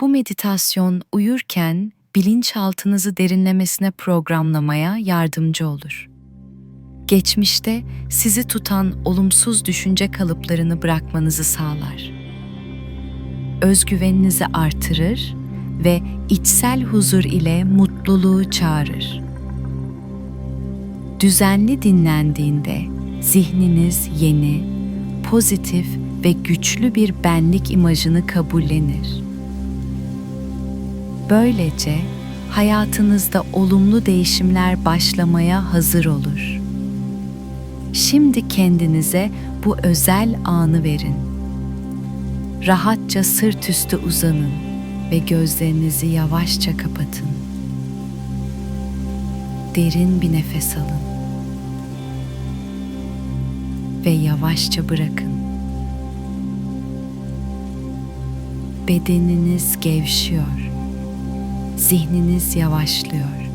Bu meditasyon uyurken bilinçaltınızı derinlemesine programlamaya yardımcı olur. Geçmişte sizi tutan olumsuz düşünce kalıplarını bırakmanızı sağlar. Özgüveninizi artırır ve içsel huzur ile mutluluğu çağırır. Düzenli dinlendiğinde zihniniz yeni, pozitif ve güçlü bir benlik imajını kabullenir. Böylece hayatınızda olumlu değişimler başlamaya hazır olur. Şimdi kendinize bu özel anı verin. Rahatça sırt üstü uzanın ve gözlerinizi yavaşça kapatın. Derin bir nefes alın ve yavaşça bırakın. Bedeniniz gevşiyor. Zihniniz yavaşlıyor.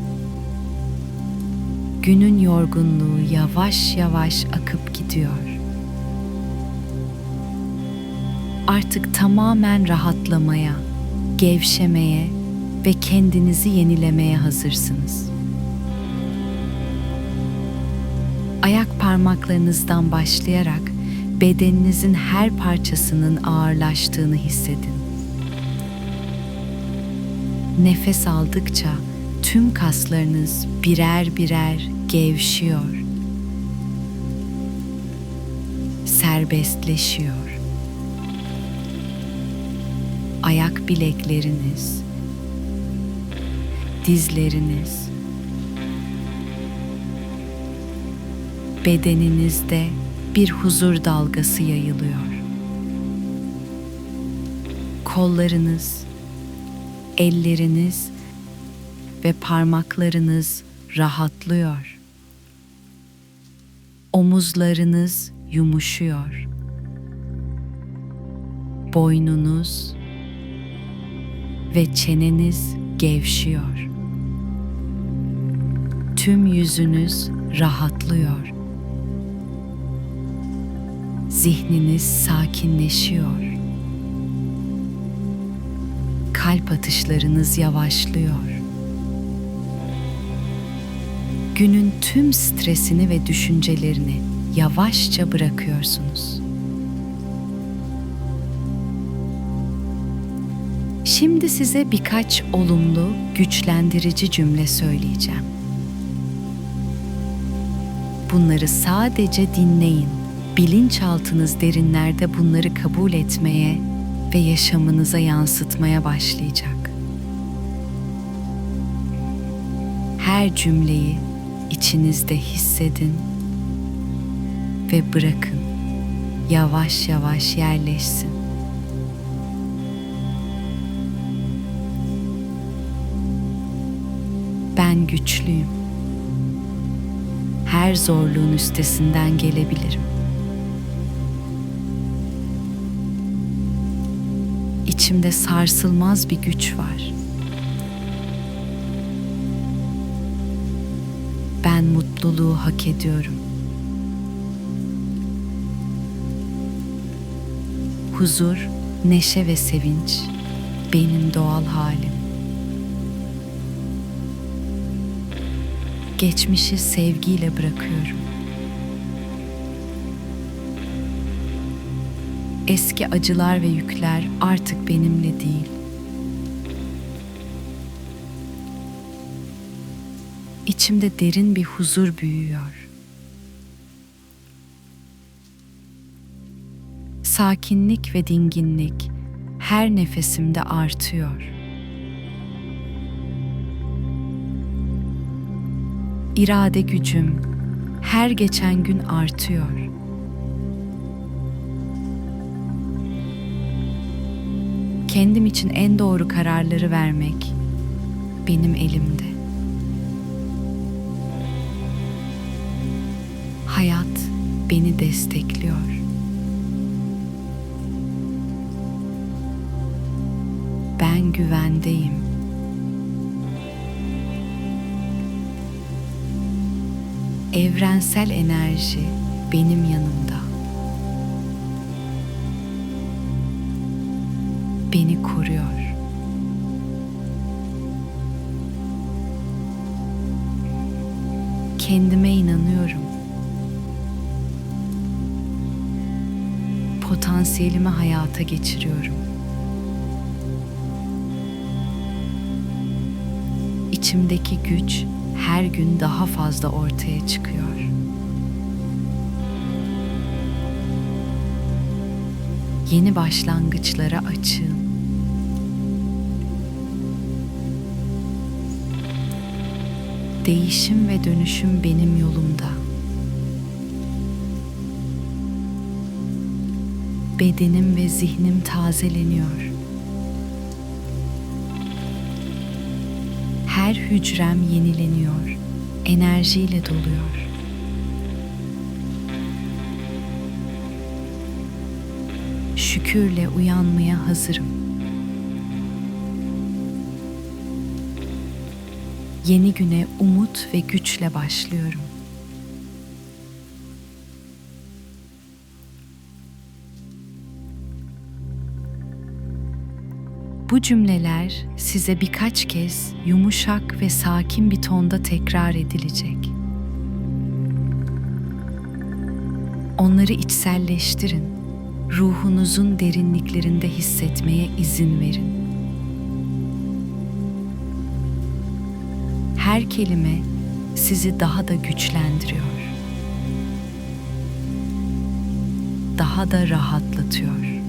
Günün yorgunluğu yavaş yavaş akıp gidiyor. Artık tamamen rahatlamaya, gevşemeye ve kendinizi yenilemeye hazırsınız. Ayak parmaklarınızdan başlayarak bedeninizin her parçasının ağırlaştığını hissedin. Nefes aldıkça tüm kaslarınız birer birer gevşiyor. Serbestleşiyor. Ayak bilekleriniz, dizleriniz, bedeninizde bir huzur dalgası yayılıyor. Kollarınız, elleriniz ve parmaklarınız rahatlıyor. Omuzlarınız yumuşuyor. Boynunuz ve çeneniz gevşiyor. Tüm yüzünüz rahatlıyor. Zihniniz sakinleşiyor kalp atışlarınız yavaşlıyor. Günün tüm stresini ve düşüncelerini yavaşça bırakıyorsunuz. Şimdi size birkaç olumlu, güçlendirici cümle söyleyeceğim. Bunları sadece dinleyin. Bilinçaltınız derinlerde bunları kabul etmeye ve yaşamınıza yansıtmaya başlayacak. Her cümleyi içinizde hissedin ve bırakın. Yavaş yavaş yerleşsin. Ben güçlüyüm. Her zorluğun üstesinden gelebilirim. İçimde sarsılmaz bir güç var. Ben mutluluğu hak ediyorum. Huzur, neşe ve sevinç benim doğal halim. Geçmişi sevgiyle bırakıyorum. Eski acılar ve yükler artık benimle değil. İçimde derin bir huzur büyüyor. Sakinlik ve dinginlik her nefesimde artıyor. İrade gücüm her geçen gün artıyor. Kendim için en doğru kararları vermek benim elimde. Hayat beni destekliyor. Ben güvendeyim. Evrensel enerji benim yanımda. beni koruyor. Kendime inanıyorum. Potansiyelimi hayata geçiriyorum. İçimdeki güç her gün daha fazla ortaya çıkıyor. yeni başlangıçlara açığım. Değişim ve dönüşüm benim yolumda. Bedenim ve zihnim tazeleniyor. Her hücrem yenileniyor, enerjiyle doluyor. Şükürle uyanmaya hazırım. Yeni güne umut ve güçle başlıyorum. Bu cümleler size birkaç kez yumuşak ve sakin bir tonda tekrar edilecek. Onları içselleştirin. Ruhunuzun derinliklerinde hissetmeye izin verin. Her kelime sizi daha da güçlendiriyor. Daha da rahatlatıyor.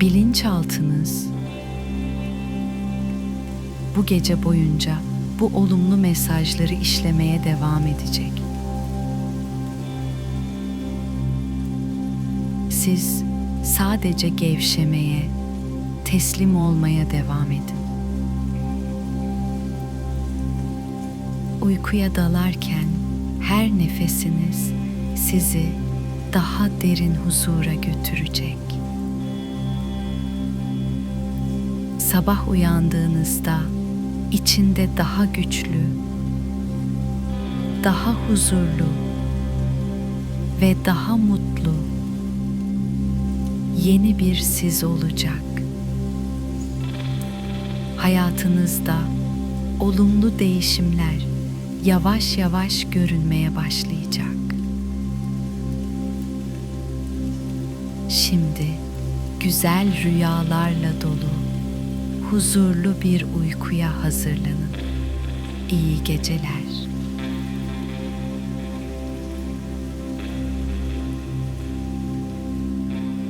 Bilinçaltınız bu gece boyunca bu olumlu mesajları işlemeye devam edecek. Siz sadece gevşemeye, teslim olmaya devam edin. Uykuya dalarken her nefesiniz sizi daha derin huzura götürecek. Sabah uyandığınızda içinde daha güçlü, daha huzurlu ve daha mutlu yeni bir siz olacak. Hayatınızda olumlu değişimler yavaş yavaş görünmeye başlayacak. Şimdi güzel rüyalarla dolu, huzurlu bir uykuya hazırlanın. İyi geceler.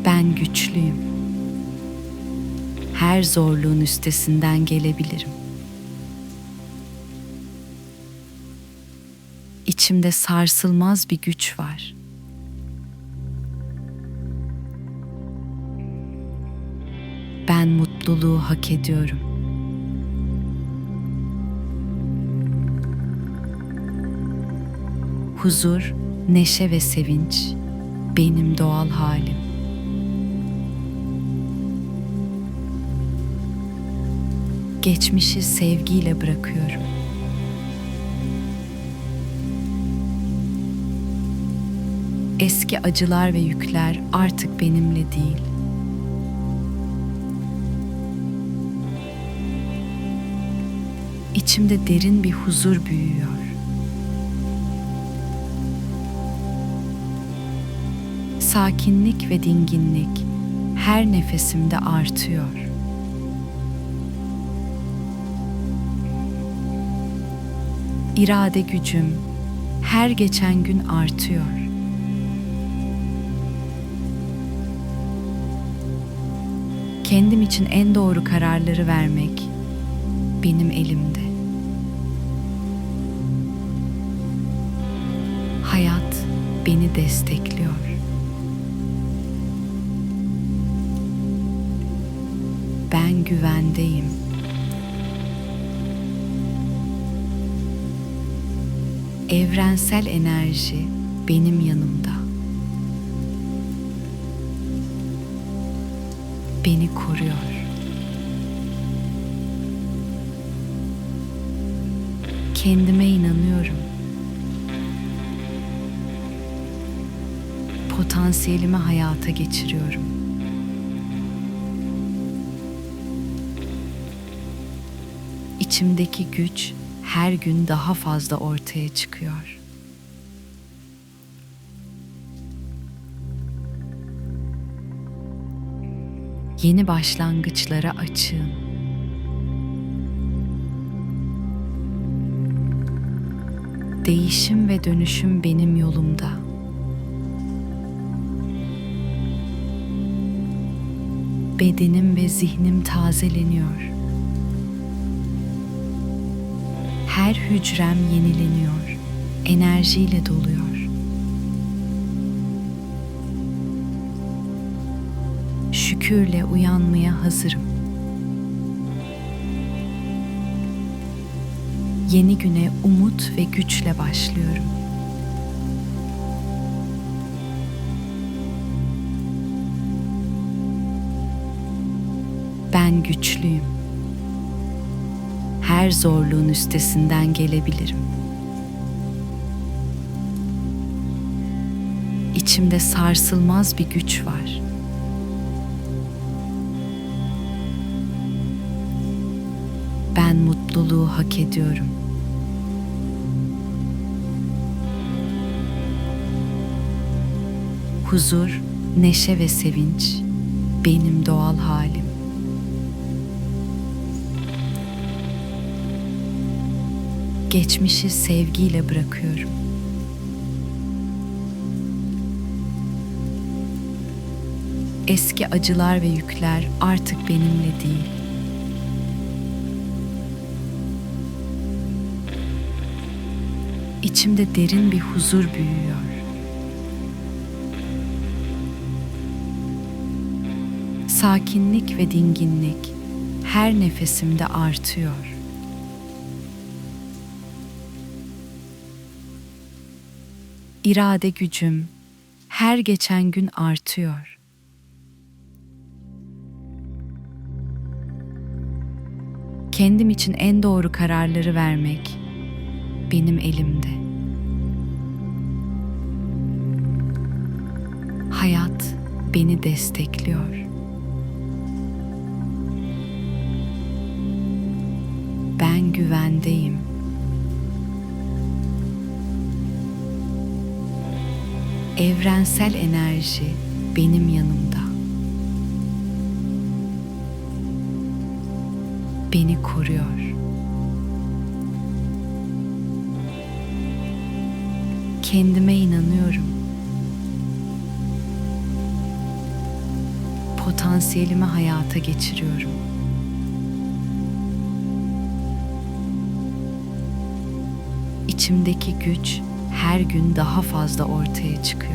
Ben güçlüyüm. Her zorluğun üstesinden gelebilirim. İçimde sarsılmaz bir güç var. Ben mutluluğu hak ediyorum. Huzur, neşe ve sevinç benim doğal halim. Geçmişi sevgiyle bırakıyorum. Eski acılar ve yükler artık benimle değil. İçimde derin bir huzur büyüyor. Sakinlik ve dinginlik her nefesimde artıyor. İrade gücüm her geçen gün artıyor. Kendim için en doğru kararları vermek benim elimde. Hayat beni destekliyor. Ben güvendeyim. Evrensel enerji benim yanımda. Beni koruyor. Kendime inanıyorum. Potansiyelimi hayata geçiriyorum. İçimdeki güç her gün daha fazla ortaya çıkıyor. Yeni başlangıçlara açığım. Değişim ve dönüşüm benim yolumda. Bedenim ve zihnim tazeleniyor. Her hücrem yenileniyor, enerjiyle doluyor. Şükürle uyanmaya hazırım. Yeni güne umut ve güçle başlıyorum. Ben güçlüyüm. Her zorluğun üstesinden gelebilirim. İçimde sarsılmaz bir güç var. Ben mutluluğu hak ediyorum. Huzur, neşe ve sevinç benim doğal halim. Geçmişi sevgiyle bırakıyorum. Eski acılar ve yükler artık benimle değil. İçimde derin bir huzur büyüyor. Sakinlik ve dinginlik her nefesimde artıyor. İrade gücüm her geçen gün artıyor. Kendim için en doğru kararları vermek benim elimde. Hayat beni destekliyor. Ben güvendeyim. Evrensel enerji benim yanımda. Beni koruyor. Kendime inanıyorum. Potansiyelimi hayata geçiriyorum. İçimdeki güç her gün daha fazla ortaya çıkıyor.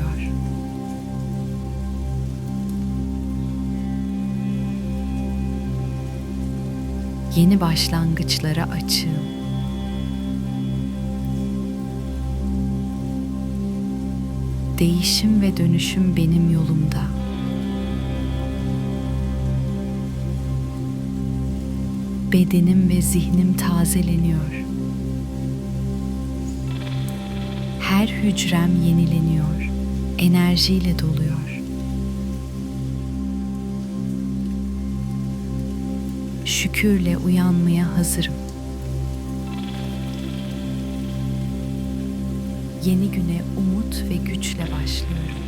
Yeni başlangıçlara açığım. Değişim ve dönüşüm benim yolumda. Bedenim ve zihnim tazeleniyor. Her hücrem yenileniyor, enerjiyle doluyor. Şükürle uyanmaya hazırım. Yeni güne umut ve güçle başlıyorum.